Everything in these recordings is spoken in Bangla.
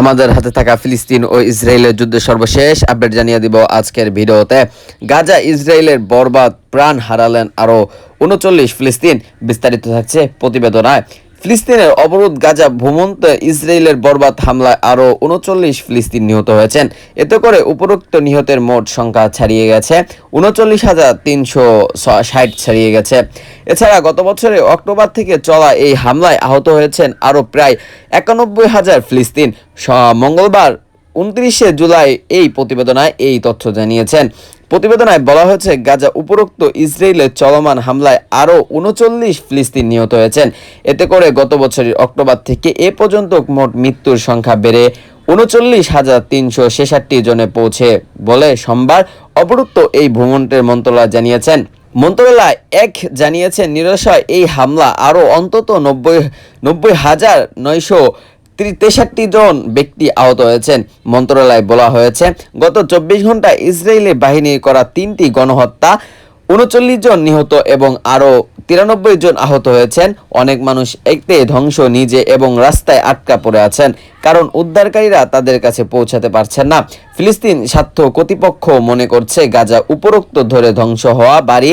আমাদের হাতে থাকা ফিলিস্তিন ও ইসরায়েলের যুদ্ধে সর্বশেষ আপডেট জানিয়ে দিব আজকের ভিডিওতে। গাজা ইসরায়েলের বরবাদ প্রাণ হারালেন আরও উনচল্লিশ ফিলিস্তিন। বিস্তারিত থাকছে প্রতিবেদনায়। ফিলিস্তিনের অবরোধ গাজা ভূমন্তে ইসরায়েলের বরবাদ হামলায় আরও উনচল্লিশ ফিলিস্তিন নিহত হয়েছেন। এতে করে উপরোক্ত নিহতের মোট সংখ্যা ছাড়িয়ে গেছে, উনচল্লিশ হাজার তিনশো ষাট ছাড়িয়ে গেছে। এছাড়া গত বছরে অক্টোবর থেকে চলা এই হামলায় আহত হয়েছেন আরও প্রায় একানব্বই হাজার ফিলিস্তিন। মঙ্গলবার উনত্রিশে জুলাই এই প্রতিবেদনায় এই তথ্য জানিয়েছেন। প্রতিবেদনায় বলা হয়েছে, গাজা উপরোক্ত ইসরায়েলের চলমান হামলায় আরও উনচল্লিশ ফিলিস্তিন নিহত হয়েছেন। এতে করে গত বছরের অক্টোবর থেকে এ পর্যন্ত মোট মৃত্যুর সংখ্যা বেড়ে উনচল্লিশ হাজার তিনশো ছেষট্টি জনে পৌঁছে বলে সোমবার অবরুদ্ধ এই ভ্রমণের মন্ত্রণালয় জানিয়েছেন। মন্ত্রণালয় এক জানিয়েছেন নিরসয় এই হামলা আরও অন্তত নব্বই নব্বই হাজার নয়শো তেষট্টি জন ব্যক্তি আহত হয়েছেন, মন্ত্রণালয়ে বলা হয়েছে। গত চব্বিশ ঘণ্টা ইসরায়েলি বাহিনী করা তিনটি গণহত্যা, উনচল্লিশ জন নিহত এবং আরও তিরানব্বই জন আহত হয়েছেন। অনেক মানুষ একতে ধ্বংস নিজে এবং রাস্তায় আটকা পড়ে আছেন, কারণ উদ্ধারকারীরা তাদের কাছে পৌঁছাতে পারছেন না। ফিলিস্তিন স্বার্থ কর্তৃপক্ষ মনে করছে, গাজা উপরোক্ত ধরে ধ্বংস হওয়া বাড়ি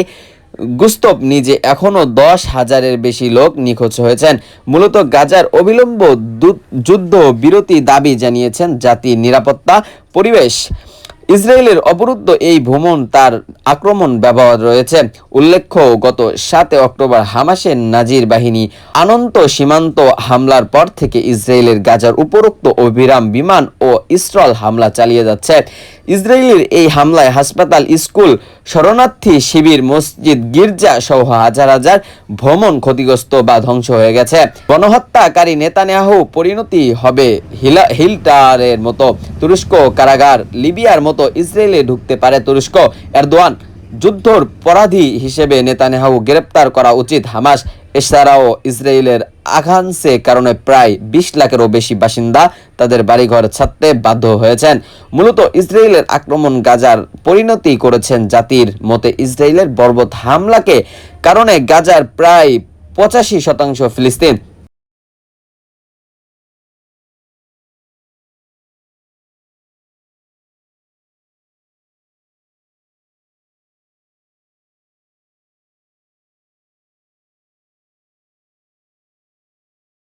গুস্তব নিজে এখনও দশ হাজারের বেশি লোক নিখোঁজ হয়েছেন। মূলত গাজার অবিলম্ব যুদ্ধ বিরতি দাবি জানিয়েছেন জাতির নিরাপত্তা পরিবেশ। ইসরায়েলের অবরুদ্ধ এই ভ্রমণ তার আক্রমণ ব্যবহার রয়েছে। উল্লেখ্য, গত সাতে অক্টোবর হামাসের নাজির বাহিনী আনন্ত সীমান্ত হামলার পর থেকে ইসরায়েলের গাজার উপরোক্ত অভিরাম বিমান ও ইসরায়েল হামলা চালিয়ে যাচ্ছে। ইসরায়েলের এই হামলায় হাসপাতাল, স্কুল, শরণার্থী শিবির, মসজিদ, গির্জা সহ হাজার হাজার ভ্রমণ ক্ষতিগ্রস্ত বা ধ্বংস হয়ে গেছে। গণহত্যাকারী নেতানিয়াহু পরিণতি হবে হিলা হিলটারের মতো। তুরস্ক কারাগার, লিবিয়ার মতো ইসরায়েলে ঢুকতে পারে তুরস্ক। এরদোয়ান যুদ্ধর পরাধী হিসেবে নেতানিয়াহু গ্রেপ্তার করা উচিত হামাস। এছাড়াও ইসরায়েলের আঘাংসে কারণে প্রায় বিশ লাখেরও বেশি বাসিন্দা তাদের বাড়িঘর ছাড়তে বাধ্য হয়েছেন। মূলত ইসরায়েলের আক্রমণ গাজার পরিণতি করেছেন জাতির মতে ইসরায়েলের বর্বত হামলাকে কারণে গাজার প্রায় পঁচাশি শতাংশ ফিলিস্তিন